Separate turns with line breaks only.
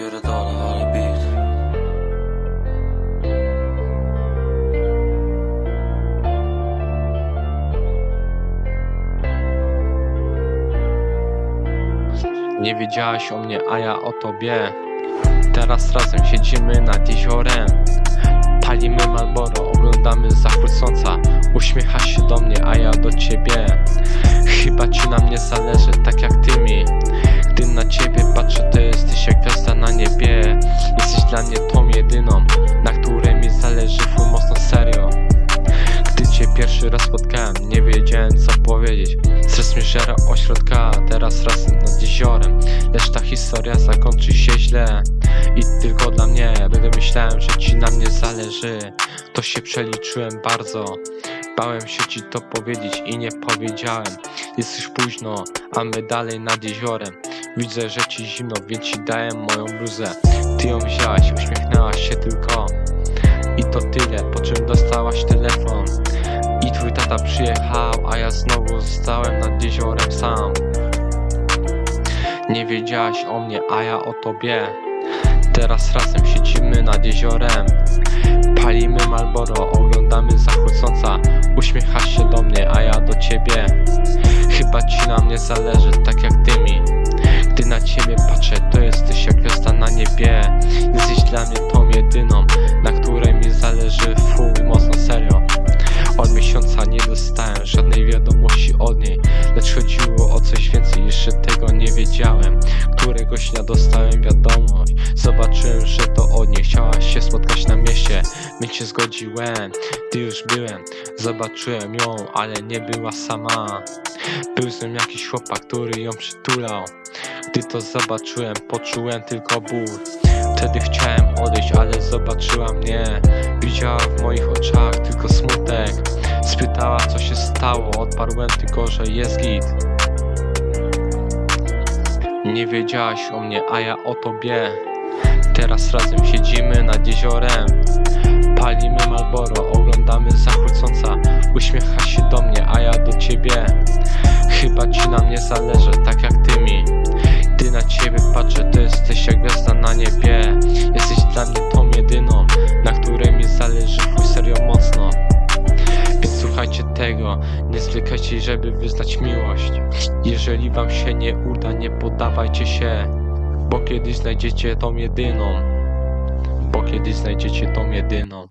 pierdolę, ale Nie wiedziałaś o mnie, a ja o tobie. Teraz razem siedzimy nad jeziorem. Palimy Malboro, oglądamy zachód słońca. Uśmiechasz się do mnie, a ja do ciebie. Chyba ci na mnie zależy, tak jak ty mi. Żera ośrodka, teraz razem nad jeziorem. Lecz ta historia zakończy się źle. I tylko dla mnie, będę myślałem, że ci na mnie zależy. To się przeliczyłem bardzo. Bałem się ci to powiedzieć i nie powiedziałem. Jest już późno, a my dalej nad jeziorem. Widzę, że ci zimno, więc ci daję moją bluzę. Ty ją wzięłaś, uśmiechnęłaś się tylko. I to tyle, po czym dostałaś telefon tata przyjechał, a ja znowu zostałem nad jeziorem sam. Nie wiedziałaś o mnie, a ja o tobie. Teraz razem siedzimy nad jeziorem. Palimy Malboro, oglądamy zachód słońca. Uśmiechasz się do mnie, a ja do ciebie. Chyba ci na mnie zależy, tak jak ty mi. Gdy na ciebie patrzę, to jesteś jak gwiazda na niebie. Jesteś dla mnie tą jedyną, od Lecz chodziło o coś więcej, jeszcze tego nie wiedziałem. Któregoś dnia dostałem wiadomość. Zobaczyłem, że to od niej Chciałaś się spotkać na mieście. Więc się zgodziłem, gdy już byłem. Zobaczyłem ją, ale nie była sama. Był z nią jakiś chłopak, który ją przytulał. Gdy to zobaczyłem, poczułem tylko ból. Wtedy chciałem odejść, ale zobaczyła mnie. Widziała w moich oczach tylko smutek Spytała co się stało, odparłem tylko, że jest git. Nie wiedziałaś o mnie, a ja o tobie. Teraz razem siedzimy nad jeziorem. Palimy Malboro, oglądamy zachód słońca. Uśmiechasz się do mnie, a ja do ciebie. Chyba ci na mnie zależy, tego, nie zwlekajcie, żeby wyznać miłość. Jeżeli wam się nie uda, nie poddawajcie się Bo kiedyś znajdziecie tą jedyną. Bo kiedyś znajdziecie tą jedyną